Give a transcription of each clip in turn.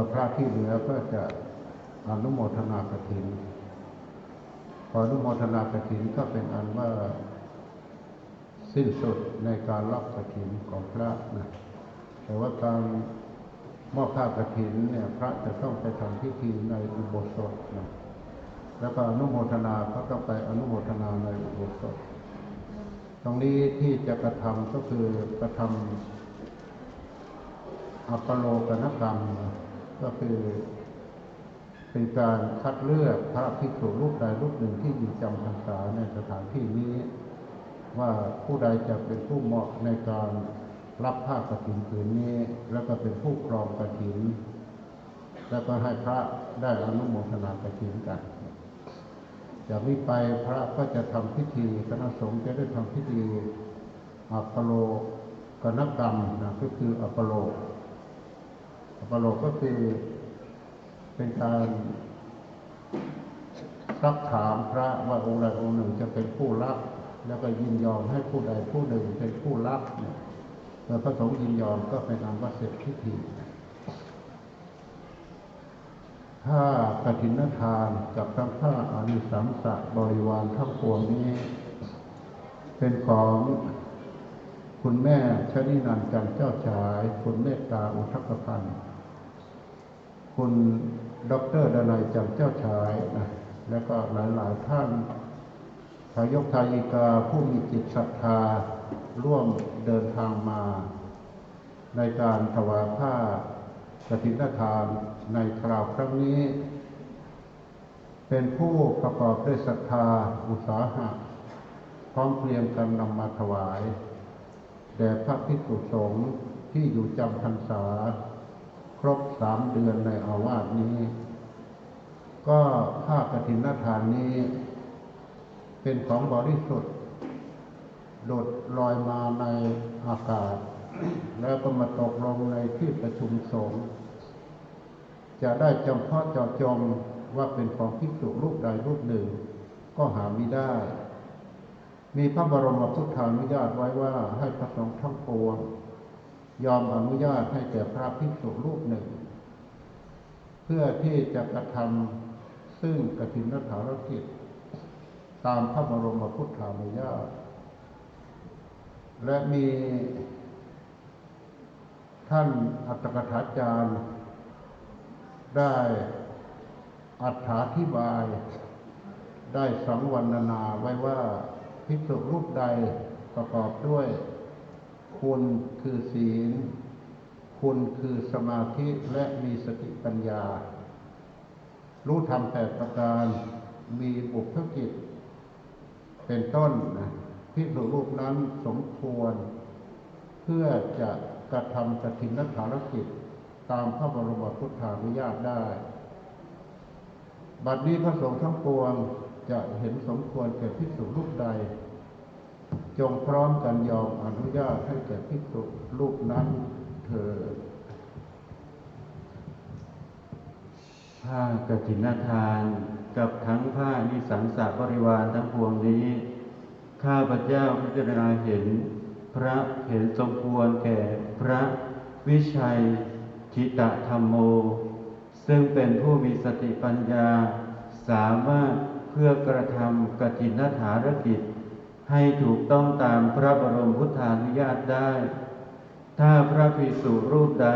ก็พระที่เหลือก็จะอนุโมทนากฐิน พออนุโมทนากฐินก็เป็นอันว่าสิ้นสุดในการรับกฐินของพระนะ แต่ว่าการมอบผ้ากฐินเนี่ยพระจะต้องไปทำพิธีในอุโบสถนะ แล้วก็อนุโมทนาก็ต้องไปอนุโมทนาในอุโบสถ ตรงนี้ที่จะกระทำก็คือกระทำอัปโลกนกรรมนะ ก็คือเป็นการคัดเลือกพระภิกษุรูปใดรูปหนึ่งที่อยู่จำพรรษาในสถานที่นี้ ว่าผู้ใดจะเป็นผู้เหมาะในการรับผ้ากฐินผืนนี้ แล้วก็เป็นผู้ครองกฐิน แล้วก็ให้พระได้อนุโมทนากฐินกันจากนี้ไปพระก็จะทำพิธีคณะสงฆ์จะได้ทำพิธีอัปโลกนกรรมนะก็คืออัปโลก อัปโลกก็คือเป็นการซักถามพระว่าองค์ใดองค์หนึ่งจะเป็นผู้รับ แล้วก็ยินยอมให้ผู้ใดผู้หนึ่งเป็นผู้รับเนี่ยเมื่อพระสงฆ์ยินยอมก็เป็นอันว่าเสร็จพิธีถ้ากฐินทานกับทั้งผ้าอนิสังสะบริวารทั้งปวงนี้ เป็นของคุณแม่ชนินันจันทร์เจ้าชาย คุณเมตตาอุทกพันธ์ คุณดอกเตอรดนัยจันทร์เจ้าชายนะแล้วก็หลาย ๆ ท่านทายกทายิกาผู้มีจิตศรัทธาร่วมเดินทางมา ในการถวายผ้ากฐินทานในคราวครั้งนี้ เป็นผู้ประกอบด้วยศรัทธาอุตสาหะพร้อมเพรียงกันนำมาถวาย แด่พระภิกษุสงฆ์ที่อยู่จำพรรษา ครบสามเดือนในอาวาสนี้ ก็ผ้ากฐินทานนี้ เป็นของบริสุทธิ์โดดลอยมาในอากาศ แล้วก็มาตกลงในที่ประชุมสงฆ์จะได้จำเพาะเจาะจงว่าเป็นของภิกษุรูปใดรูปหนึ่ง ก็หาไม่ได้ มีพระบรมพุทธานุญาตไว้ว่าให้พระสงฆ์ทั้งปวง ยอมอนุญาตให้แก่พระภิกษุรูปหนึ่ง เพื่อที่จะกระทำซึ่งกฐินฐารกิจ ตามพระบรมพุทธานุญาต และมีท่านอัตถกถาจารย์ ได้อัถาธิบาย ได้สังวรรณนาไว้ว่าภิกษุรูปใดประกอบด้วย คุณคือศีล คุณคือสมาธิและมีสติปัญญา รู้ธรรมแปดประการมีบุพกิจ เป็นต้นนะภิกษุรูปนั้นสมควร เพื่อจะกระทำกฐินฐารกิจตามพระบรมพุทธานุญาตได้ บัดนี้พระสงฆ์ทั้งปวงจะเห็นสมควรแก่ภิกษุรูปใด จงพร้อมกันยอมอนุญาตให้แก่ภิกษุรูปนั้นเถิดผ้ากฐินทานกับทั้งผ้านิสังสาบริวารทั้งปวงนี้ ข้าพเจ้าพิจารณาเห็น พระเห็นสมควรแก่พระวิชัยทิตะธรรมโม ซึ่งเป็นผู้มีสติปัญญา สามารถเพื่อกระทำกฐินฐารกิจ ให้ถูกต้องตามพระบรมพุทธานุญาตได้ ถ้าพระภิกษุรูปใด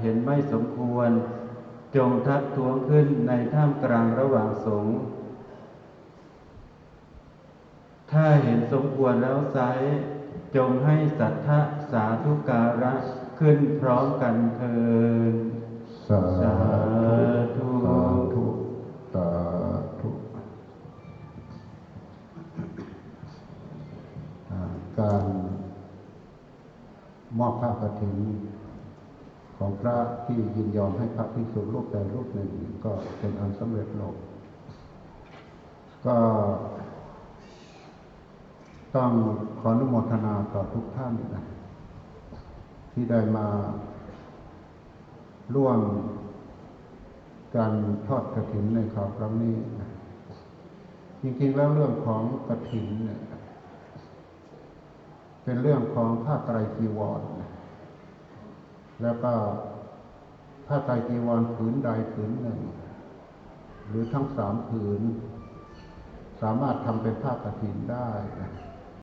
เห็นไม่สมควร จงทักท้วงขึ้นในท่ามกลางระหว่างสงฆ์ถ้าเห็นสมควรแล้วไซร้จงให้สัทธะสาธุการะขึ้นพร้อมกันเถิดสาสาธุสาธุสาธุ การมอบผ้ากฐินของพระที่ยินยอมให้พระภิกษุรูปใดรูปหนึ่งก็เป็นอันสำเร็จลงก็ต้องขออนุโมทนาต่อทุกท่านนะที่ได้มาร่วมการทอดกระถินในคราวครั้งนี้ จริงๆแล้วเรื่องของกระถินเนี่ย เป็นเรื่องของผ้าไตรจีวรนแล้วก็ผ้าไตรจีวรผืนใดผืนหนึ่ง หรือทั้งสามผืน สามารถทำเป็นผ้ากรถินได้นะ